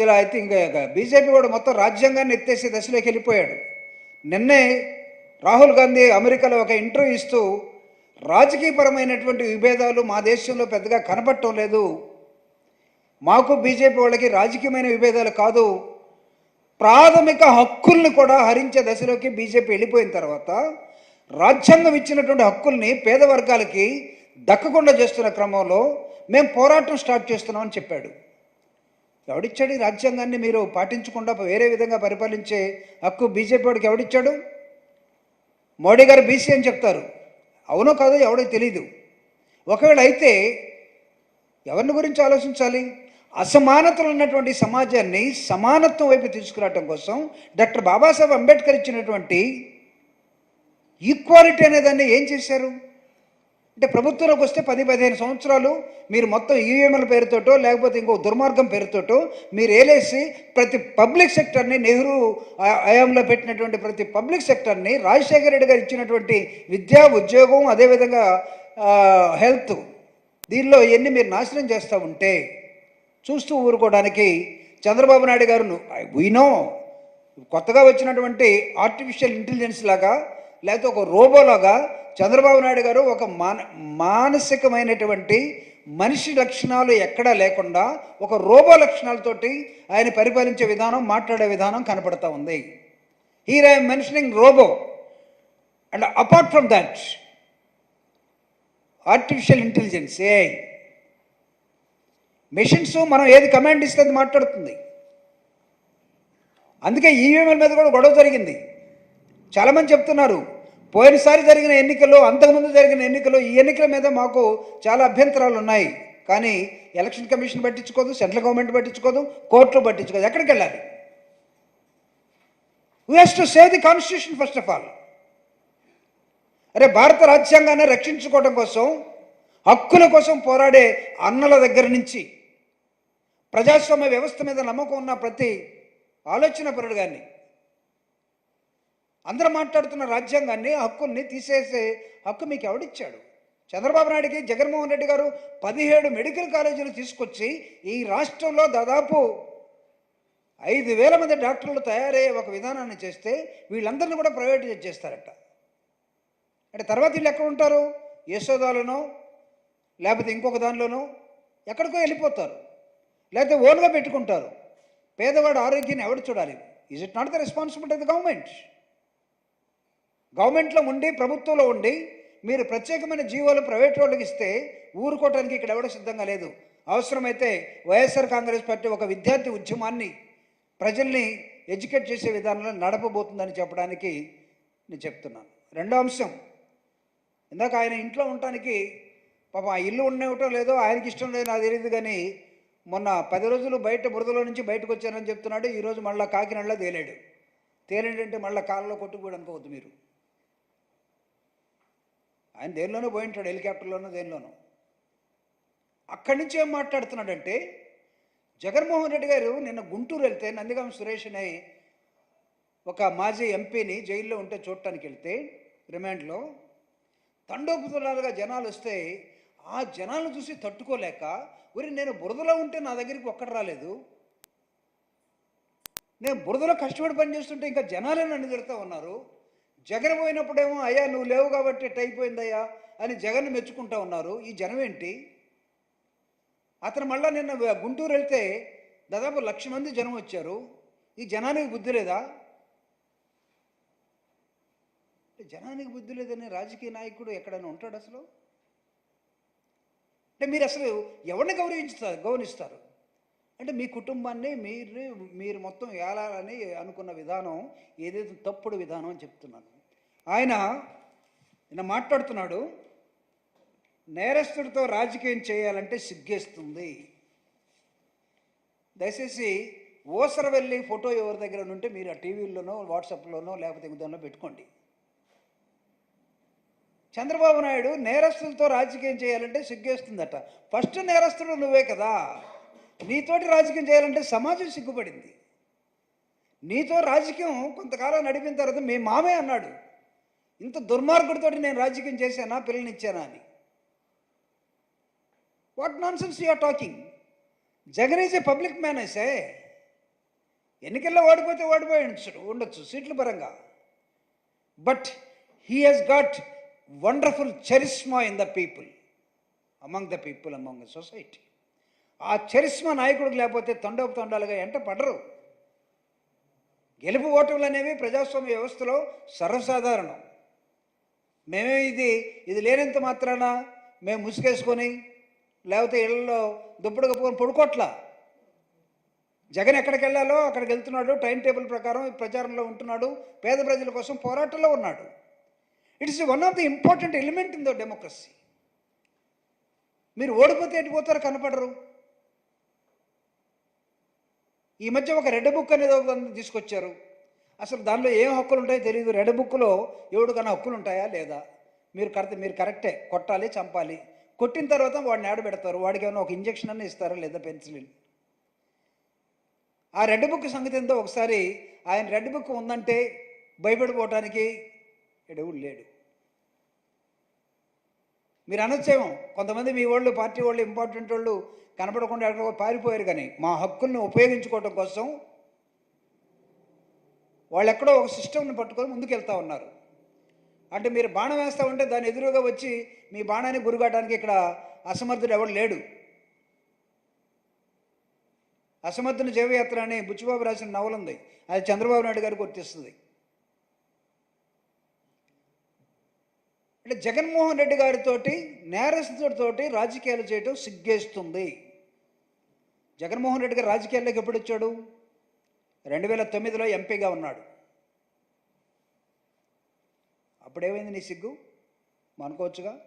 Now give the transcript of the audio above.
అయితే ఇంకా బీజేపీ కూడా మొత్తం రాజ్యాంగాన్ని ఎత్తేసే దశలోకి వెళ్ళిపోయాడు. నిన్నే రాహుల్ గాంధీ అమెరికాలో ఒక ఇంటర్వ్యూ ఇస్తూ రాజకీయపరమైనటువంటి విభేదాలు మా దేశంలో పెద్దగా కనపడటం లేదు. మాకు బీజేపీ వాళ్ళకి రాజకీయమైన విభేదాలు కాదు. ప్రాథమిక హక్కుల్ని కూడా హరించే దశలోకి బీజేపీ వెళ్ళిపోయిన తర్వాత రాజ్యాంగం ఇచ్చినటువంటి హక్కుల్ని పేద వర్గాలకి దక్కకుండా చేస్తున్న క్రమంలో మేము పోరాటం స్టార్ట్ చేస్తున్నామని చెప్పాడు. ఎవడిచ్చాడు ఈ రాజ్యాంగాన్ని మీరు పాటించకుండా వేరే విధంగా పరిపాలించే హక్కు బీజేపీ వాడికి ఎవడిచ్చాడు? మోడీ గారు బీసీ అని చెప్తారు. అవునో కాదో ఎవడో తెలియదు ఒకవేళ అయితే ఎవరిని గురించి ఆలోచించాలి? అసమానతలు ఉన్నటువంటి సమాజాన్ని సమానత్వం వైపు తీసుకురావటం కోసం డాక్టర్ బాబాసాహెబ్ అంబేద్కర్ ఇచ్చినటువంటి ఈక్వాలిటీ అనేదాన్ని ఏం చేశారు? అంటే ప్రభుత్వంలోకి వస్తే పది పదిహేను సంవత్సరాలు మీరు మొత్తం ఈవీఎంల పేరుతోటో లేకపోతే ఇంకో దుర్మార్గం పేరుతోటో మీరు ఏలేసి ప్రతి పబ్లిక్ సెక్టర్ని నెహ్రూ ఆ- హయాంలో పెట్టినటువంటి ప్రతి పబ్లిక్ సెక్టర్ని రాజశేఖర రెడ్డి గారు ఇచ్చినటువంటి విద్యా ఉద్యోగం అదేవిధంగా హెల్త్ దీనిలో ఇవన్నీ మీరు నాశనం చేస్తూ ఉంటే చూస్తూ ఊరుకోవడానికి చంద్రబాబు నాయుడు గారు వినో కొత్తగా వచ్చినటువంటి ఆర్టిఫిషియల్ ఇంటెలిజెన్స్ లాగా లేకపోతే ఒక రోబోలాగా చంద్రబాబు నాయుడు గారు ఒక మాన మానసికమైనటువంటి మనిషి లక్షణాలు ఎక్కడా లేకుండా ఒక రోబో లక్షణాలతోటి ఆయన పరిపాలించే విధానం మాట్లాడే విధానం కనపడతా ఉంది. Here I'm mentioning robo and apart from that artificial intelligence a machines మనం ఏది కమాండ్ ఇస్తే అది మాట్లాడుతుంది. అందుకే ఈవీఎంల మీద కూడా గొడవ జరిగింది. చాలామంది చెప్తున్నారు పోయినసారి జరిగిన ఎన్నికల్లో అంతకుముందు జరిగిన ఎన్నికల్లో ఈ ఎన్నికల మీద మాకు చాలా అభ్యంతరాలు ఉన్నాయి. కానీ ఎలక్షన్ కమిషన్ పట్టించుకోదు సెంట్రల్ గవర్నమెంట్ పట్టించుకోదు కోర్టులు పట్టించుకోదు. ఎక్కడికి వెళ్ళాలి? We has to save the constitution first of all అరే భారత రాజ్యాంగాన్ని రక్షించుకోవడం కోసం హక్కుల కోసం పోరాడే అన్నల దగ్గర నుంచి ప్రజాస్వామ్య వ్యవస్థ మీద నమ్మకం ఉన్న ప్రతి ఆలోచన పరుడు కానీ అందరూ మాట్లాడుతున్న రాజ్యాంగాన్ని హక్కుల్ని తీసేసే హక్కు మీకు ఎవడిచ్చాడు? చంద్రబాబు నాయుడికి జగన్మోహన్ రెడ్డి గారు పదిహేడు మెడికల్ కాలేజీలు తీసుకొచ్చి ఈ రాష్ట్రంలో దాదాపు ఐదు వేల మంది డాక్టర్లు తయారయ్యే ఒక విధానాన్ని చేస్తే వీళ్ళందరినీ కూడా ప్రైవేటైజ్ చేస్తారట. అంటే తర్వాత వీళ్ళు ఎక్కడ ఉంటారు? యశోదాలోనో లేకపోతే ఇంకొక దానిలోనో ఎక్కడికో వెళ్ళిపోతారు. లేకపోతే ఓన్గా పెట్టుకుంటారు. పేదవాడు ఆరోగ్యాన్ని ఎవడు చూడాలి? Is it not the responsibility of the government గవర్నమెంట్లో ఉండి ప్రభుత్వంలో ఉండి మీరు ప్రత్యేకమైన జీవోలు ప్రైవేట్ వాళ్ళకి ఇస్తే ఊరుకోవటానికి ఇక్కడ ఎవడ సిద్ధంగా లేదు. అవసరమైతే వైఎస్ఆర్ కాంగ్రెస్ పార్టీ ఒక విద్యార్థి ఉద్యమాన్ని ప్రజల్ని ఎడ్యుకేట్ చేసే విధానంలో నడపబోతుందని చెప్పడానికి నేను చెప్తున్నాను. రెండో అంశం ఇందాక ఆయన ఇంట్లో ఉండటానికి పాపం ఆ ఇల్లు ఉండేవటం లేదో ఆయనకి ఇష్టం లేదు నాకు తెలియదు కానీ మొన్న పది రోజులు బయట బురదలో నుంచి బయటకు వచ్చానని చెప్తున్నాడు. ఈరోజు మళ్ళీ కాకినాడలో తేలాడు. తేలేడంటే మళ్ళీ కాళ్ళలో కొట్టుకుపోయాడు అనుకోవద్దు మీరు. ఆయన దేనిలోనూ పోయి ఉంటాడు హెలికాప్టర్లోనూ దేనిలోనూ. అక్కడి నుంచి ఏం మాట్లాడుతున్నాడంటే జగన్మోహన్ రెడ్డి గారు నిన్న గుంటూరు వెళ్తే నందిగాం సురేష్ అనే ఒక మాజీ ఎంపీని జైల్లో ఉంటే చూడటానికి వెళ్తే రిమాండ్లో తండోపుతులాలుగా జనాలు వస్తే ఆ జనాలను చూసి తట్టుకోలేక ఒరి నేను బురదలో ఉంటే నా దగ్గరికి ఒక్కడు రాలేదు. నేను బురదలో కష్టపడి పని చేస్తుంటే ఇంకా జనాలే నన్ను తిడుతూ ఉన్నారు. జగన్ పోయినప్పుడేమో అయ్యా నువ్వు లేవు కాబట్టి ఇట్ట అయిపోయిందయ్యా అని జగన్ మెచ్చుకుంటా ఉన్నారు. ఈ జనం ఏంటి? అతను మళ్ళా నిన్న గుంటూరు వెళ్తే దాదాపు లక్ష మంది జనం వచ్చారు. ఈ జనానికి బుద్ధి లేదా? అంటే జనానికి బుద్ధి లేదనే రాజకీయ నాయకుడు ఎక్కడైనా ఉంటాడు అసలు? అంటే మీరు అసలు ఎవరిని గౌరవించుతారు గౌరవిస్తారు? అంటే మీ కుటుంబాన్ని మీరు మీరు మొత్తం ఏలాలని అనుకున్న విధానం ఏదైతే తప్పుడు విధానం అని చెప్తున్నాను. ఆయన నిన్న మాట్లాడుతున్నాడు నేరస్తుడితో రాజకీయం చేయాలంటే సిగ్గేస్తుంది. దయచేసి ఓసర వెళ్ళి ఫోటో ఎవరి దగ్గర ఉంటే మీరు ఆ టీవీల్లోనో వాట్సాప్లోనో లేకపోతే ఇంకోదానిలో పెట్టుకోండి. చంద్రబాబు నాయుడు నేరస్తులతో రాజకీయం చేయాలంటే సిగ్గేస్తుందట. ఫస్ట్ నేరస్తుడు నువ్వే కదా. నీతోటి రాజకీయం చేయాలంటే సమాజం సిగ్గుపడింది. నీతో రాజకీయం కొంతకాలం నడిపిన తర్వాత మీ మామే అన్నాడు ఇంత దుర్మార్గుడితోటి నేను రాజకీయం చేశానా పిల్లనిచ్చానా అని. What nonsense you're talking Jagan is a public menace ఎన్నికల్లో ఓడిపోతే ఓడిపోయి ఉండొచ్చు ఉండొచ్చు సీట్ల పరంగా. But he has got wonderful charisma in the people among the people among the society ఆ చరిష్మ నాయకుడికి లేకపోతే తొండపు తొండాలుగా ఎంట పడరు. గెలుపు ఓటములు అనేవి ప్రజాస్వామ్య వ్యవస్థలో సర్వసాధారణం. మేమే ఇది ఇది లేనంత మాత్రాన మేము ముసుగేసుకొని లేకపోతే ఇళ్ళలో దుప్పుడు కప్పుకొని పడుకోట్లా. జగన్ ఎక్కడికి వెళ్ళాలో అక్కడికి వెళ్తున్నాడు టైం టేబుల్ ప్రకారం ప్రచారంలో ఉంటున్నాడు పేద ప్రజల కోసం పోరాటంలో ఉన్నాడు. It's one of the important element in the democracy మీరు ఓడిపోతే ఎటు కనపడరు. ఈ మధ్య ఒక రెడ్ బుక్ అనేది తీసుకొచ్చారు. అసలు దానిలో ఏం హక్కులు ఉంటాయో తెలియదు రెడ్ బుక్లో ఎవడికన్నా హక్కులు ఉంటాయా లేదా? మీరు కరెక్ట్ మీరు కరెక్టే. కొట్టాలి చంపాలి. కొట్టిన తర్వాత వాడిని ఆడబెడతారు వాడికి ఏమైనా ఒక ఇంజక్షన్ అన్న ఇస్తారా లేదా పెన్సిలిన్? ఆ రెడ్ బుక్ సంగతి ఏందో ఒకసారి ఆయన రెడ్ బుక్ ఉందంటే భయపడిపోవటానికి ఎడవుడు లేడు. మీరు అనొచ్చేమో. కొంతమంది మీ వాళ్ళు పార్టీ వాళ్ళు ఇంపార్టెంట్ వాళ్ళు కనపడకుండా ఎక్కడికో పారిపోయారు కానీ మా హక్కుల్ని ఉపయోగించుకోవడం కోసం వాళ్ళు ఎక్కడో ఒక సిస్టమ్ని పట్టుకొని ముందుకెళ్తా ఉన్నారు. అంటే మీరు బాణం వేస్తా ఉంటే దాని ఎదురుగా వచ్చి మీ బాణాన్ని గురిగాటానికి ఇక్కడ అసమర్థుడు ఎవడు లేడు. అసమర్థుని జీవయాత్ర అని బుచ్చిబాబు రాసిన నవల ఉంది. అది చంద్రబాబు నాయుడు గారికి గుర్తిస్తుంది అంటే జగన్మోహన్ రెడ్డి గారితోటి నేరస్తుడితోటి రాజకీయాలు చేయటం సిగ్గేస్తుంది. జగన్మోహన్ రెడ్డి గారు రాజకీయాల్లోకి ఎప్పుడు వచ్చాడు? రెండు వేల తొమ్మిదిలో ఎంపీగా ఉన్నాడు. అప్పుడేమైంది నీ సిగ్గు? అనుకోవచ్చుగా?